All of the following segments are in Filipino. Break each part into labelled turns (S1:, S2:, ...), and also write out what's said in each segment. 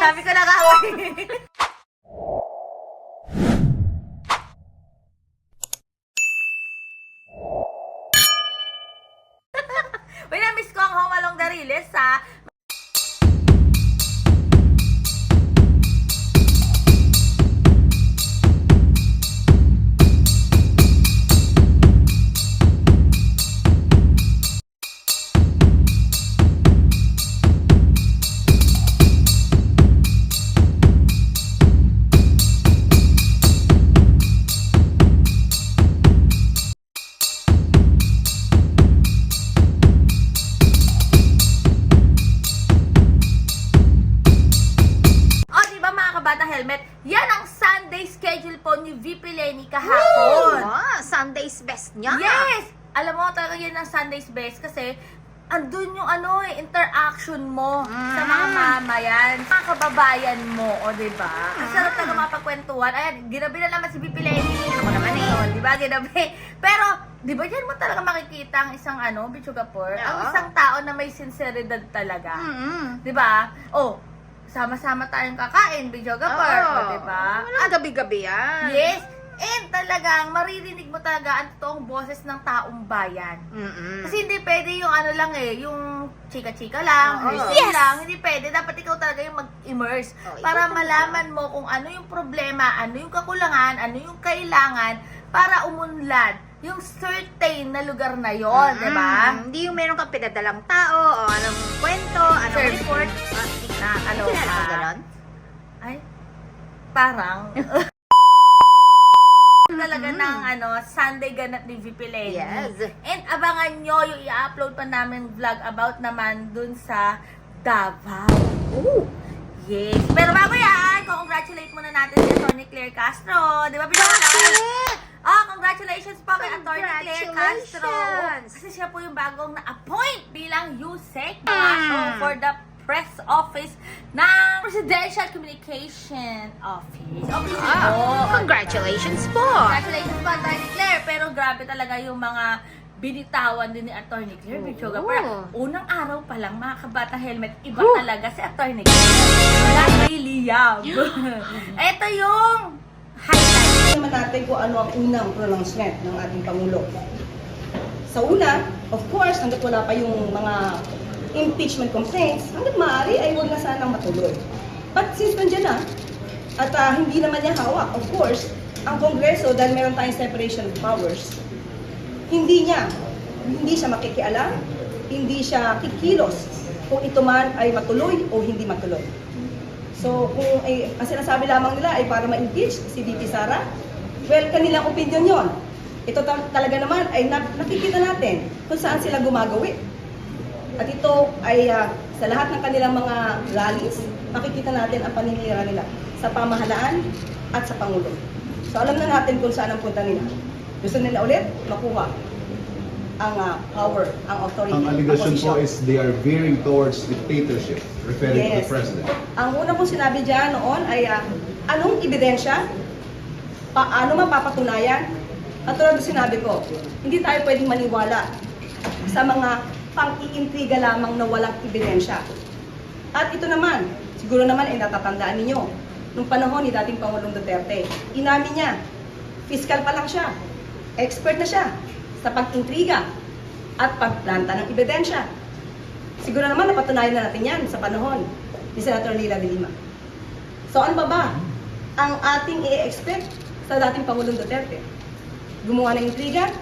S1: Sabi ko na nga,
S2: Sunday's best niya.
S1: Yes! Alam mo, talaga yan ang Sunday's best kasi andun yung ano eh, interaction mo sa mga
S2: Mm.
S1: mamayan, mga kababayan mo, o di ba? Ang
S2: Mm.
S1: sarap talaga mapagkwentuhan. Ayan, ginabi na naman si VP Lenny.
S2: Ako naman eh.
S1: O, di ba, ginabi. Pero, di ba dyan mo talaga makikita ang isang ano, Bichugapur? Ang
S2: Oo.
S1: isang tao na may sinseridad talaga.
S2: Mm-mm.
S1: Di ba? Oh, sama-sama tayong kakain, Bichugapur.
S2: Oo.
S1: O, di ba?
S2: Walang gabi-gabi yan.
S1: Yes! And talagang maririnig mo talaga ang totoong boses ng taong bayan.
S2: Mm-mm.
S1: Kasi hindi pwede yung ano lang eh, yung chika-chika lang,
S2: Oo.
S1: hearsay
S2: Yes!
S1: lang. Hindi pwede. Dapat ikaw talaga yung mag-immerse.
S2: Oo, ikaw
S1: para
S2: talaga.
S1: malaman mo kung ano yung problema, ano yung kakulangan, ano yung kailangan para umunlad yung certain na lugar na yon, di ba?
S2: Hindi yung meron kang pinadalang tao, o anong kwento, anong
S1: Sir.
S2: report. Ah,
S1: Na ano
S2: Kilala mo
S1: ka?
S2: ganon?
S1: Ay, parang... ano, Sunday ganat ni VP Lenny.
S2: Yes.
S1: And abangan nyo yung i-upload pa namin vlog about naman dun sa Davao.
S2: Ooh.
S1: Yes. Pero bago yan, congratulate muna natin si Atty. Claire Castro. Di ba, Bidyo? Oh, congratulations po kay Atty. Claire Castro. Kasi siya po yung bagong na-appoint bilang USEC show for the press office ng Presidential Communication Office. Office
S2: Ah,
S1: po.
S2: congratulations po.
S1: Congratulations po, Atty. Claire. Pero grabe talaga yung mga binitawan din ni Atty. Claire Bichoga.
S2: Oo.
S1: Unang araw pa lang, mga kabata helmet, iba
S2: Woo.
S1: talaga si Atty. Claire. Wala kay Liam. Ito yung highlight.
S3: naman natin kung ano ang unang pronouncement ng ating Pangulo. Sa una, of course, hanggat wala pa yung mga impeachment complaints, hanggat maaari ay huwag na sanang matuloy. But since nandiyan na, at ah, hindi naman niya hawak, of course, ang Kongreso, dahil meron tayong separation of powers, hindi niya, hindi siya makikialam, hindi siya kikilos kung ito man ay matuloy o hindi matuloy. So, kung ay, ang sinasabi lamang nila ay para ma-impeach si VP Sara, well, kanilang opinion yon. Ito ta- talaga naman ay na- nakikita natin kung saan sila gumagawi. At ito ay ah, sa lahat ng kanilang mga rallies, makikita natin ang paninira nila sa pamahalaan at sa Pangulo. So alam na natin kung saan ang punta nila. Gusto nila ulit makuha ang ah, power, ang authority,
S4: Ang allegation
S3: ang
S4: po is they are veering towards dictatorship, referring to
S3: Yes.
S4: the president.
S3: Ang una pong sinabi dyan noon ay ah, anong ebidensya? Paano mapapatunayan? At tulad sinabi ko, hindi tayo pwedeng maniwala sa mga pang-iintriga lamang na walang ebidensya. At ito naman, siguro naman ay natatandaan ninyo, nung panahon ni dating Pangulong Duterte, inamin niya, fiscal pa lang siya, expert na siya sa pag-intriga at pagplanta ng ebidensya. Siguro naman napatunayan na natin yan sa panahon ni Senator Leila de Lima. So ano ba ba ang ating i-expect sa dating Pangulong Duterte? Gumawa ng intriga,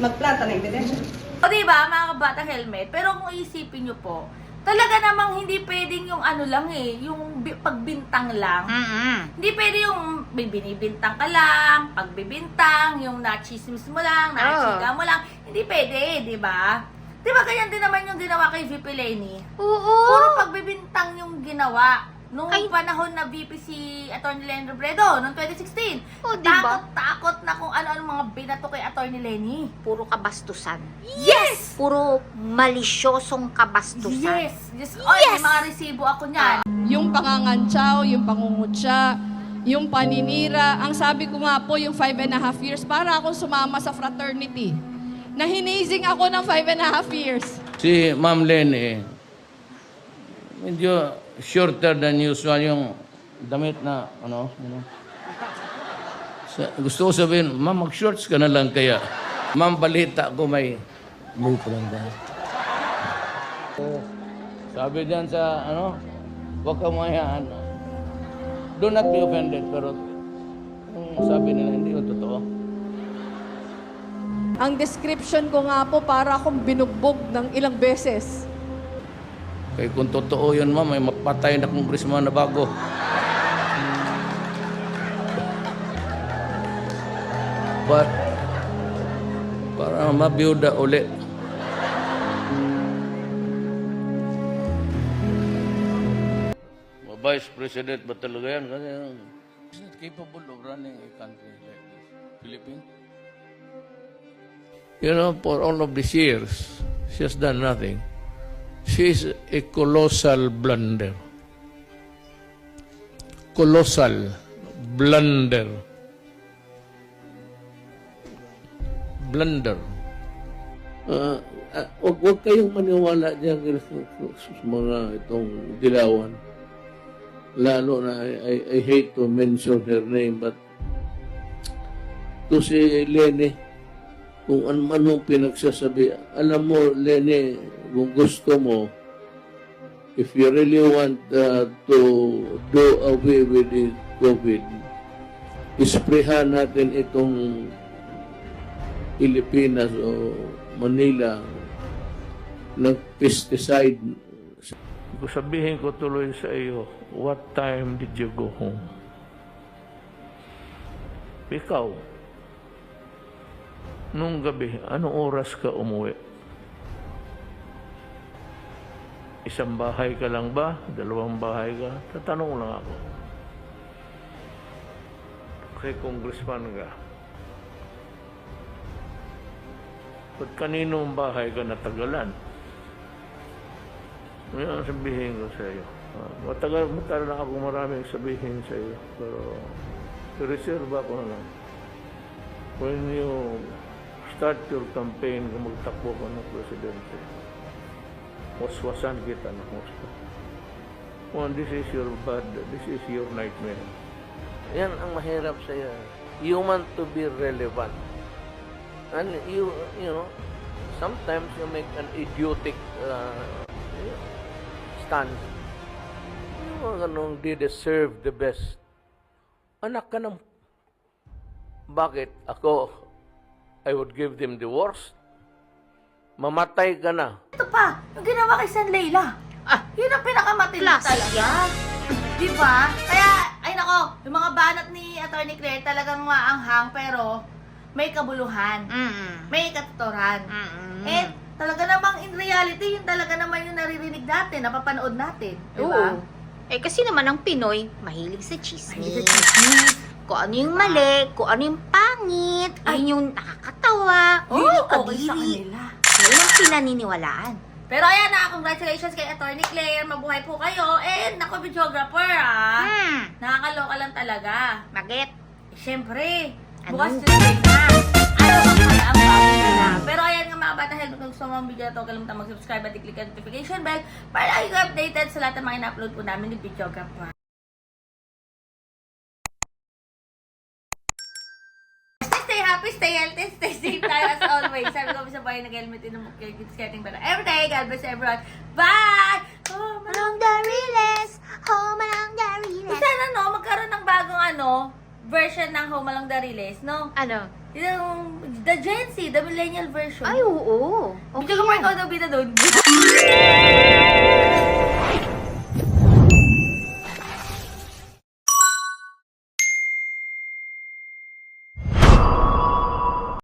S3: magplanta ng ebidensya.
S1: O diba, mga kabata helmet, pero kung isipin nyo po, talaga namang hindi pwedeng yung ano lang eh, yung bi- pagbintang lang.
S2: Mm-mm.
S1: Hindi pwede yung binibintang ka lang, pagbibintang, yung nachismis mo lang, nachika mo lang. Hindi pwede, di ba? Di ba ganyan din naman yung ginawa kay VP Lenny?
S2: Oo.
S1: Puro pagbibintang yung ginawa. Nung
S2: Ay.
S1: panahon na VP si Atty. Lenny Robredo, noong 2016.
S2: Oh, di ba?
S1: Takot-takot na kung ano-ano mga binato kay Atty. Lenny.
S2: Puro kabastusan.
S1: Yes!
S2: Puro malisyosong kabastusan.
S1: Yes! Yes! Oy, may mga resibo ako niyan.
S5: yung pangangantsaw, yung pangungutya, yung paninira. Ang sabi ko nga po, yung five and a half years, para akong sumama sa fraternity. Nahinizing ako ng five and a half years.
S6: Si Ma'am Lenny, medyo shorter than usual yung damit na ano, ano. Sa, gusto ko sabihin, ma'am, mag-shorts ka na lang kaya. Ma'am, balita ko may boyfriend ka. Sabi diyan sa ano, huwag ka mayaan. Do not be offended, pero kung sabi nila hindi yung totoo.
S5: Ang description ko nga po para akong binugbog ng ilang beses.
S6: Kaya kung totoo yun, ma'am, may mapatay na kongresman na bago. But, para mabiyuda uli. Ma Vice President ba talaga yan? Kasi he's not capable of running a country like this. Philippines? You know, for all of these years, she has done nothing. She is a colossal blunder. Colossal blunder. Blunder. Uh, uh, wag, wag kayong maniwala dyan sa, mga itong dilawan. Lalo na, I, I, hate to mention her name, but to si Lene, kung ano anong pinagsasabi. Alam mo, Lene, kung gusto mo, if you really want uh, to do away with the COVID, isprehan natin itong Pilipinas o Manila ng pesticide. Sabihin ko tuloy sa iyo, what time did you go home? Ikaw, Nung gabi, anong oras ka umuwi? Isang bahay ka lang ba? Dalawang bahay ka? Tatanong lang ako. Kay congressman ka. Ba't kaninong bahay ka natagalan? Yan ang sabihin ko sa iyo. Ah, matagal, matagal na ako maraming sabihin sa iyo. Pero, reserve ako na lang. When you start your campaign magtakbo ka ng presidente, waswasan kita ng gusto. Well, this is your bad, this is your nightmare. Yan ang mahirap sa'yo. You want to be relevant. And you, you know, sometimes you make an idiotic uh, stand. Yung mga ganong they deserve the best. Anak ka ng... Bakit ako I would give them the worst. Mamatay ka na.
S1: Ito pa, yung ginawa kay San Leila.
S2: Ah,
S1: Yun ang pinakamatindi
S2: Classic
S1: talaga. Di ba? Kaya, ay nako, yung mga banat ni Attorney Claire talagang maanghang pero may kabuluhan.
S2: mm
S1: May katuturan.
S2: mm
S1: Eh, talaga namang in reality, yun talaga naman yung naririnig natin, napapanood natin. Di
S2: Oo.
S1: ba?
S2: Eh, kasi naman ang Pinoy, mahilig sa chismis.
S1: Mahilig sa chismis.
S2: Kung ano yung mali, kung ano yung pangit,
S1: Ay.
S2: yun yung nakakatawa.
S1: Yun
S2: Oh,
S1: yung okay sa
S2: kadiri.
S1: kanila.
S2: Yun ang pinaniniwalaan.
S1: Pero ayan na, congratulations kay Attorney Claire. Mabuhay po kayo. And ako, videographer ah.
S2: Hmm,
S1: Nakakaloka lang talaga.
S2: bakit?
S1: Siyempre,
S2: Ano?
S1: bukas Tuesday na. Ano bang pala ang bago nila? Pero ayan nga mga bata, help kung gusto mo ang video na to, kalimutan mag-subscribe at i-click ang notification bell para lagi ka updated sa lahat ng mga in-upload po namin ni Videographer. Stay, stay healthy, stay safe tayo as always. Sabi ko sa bahay nag-helmet in the it's getting better every day. God bless everyone. Bye! Man.
S2: Malong the realest, oh, malong the realest.
S1: Sana no, magkaroon ng bagong ano, version ng Home Along the Riles, no?
S2: Ano?
S1: Yung, the Gen Z, the millennial version.
S2: Ay, oo. Okay
S1: Hindi ko
S2: yan.
S1: ikaw daw bida doon.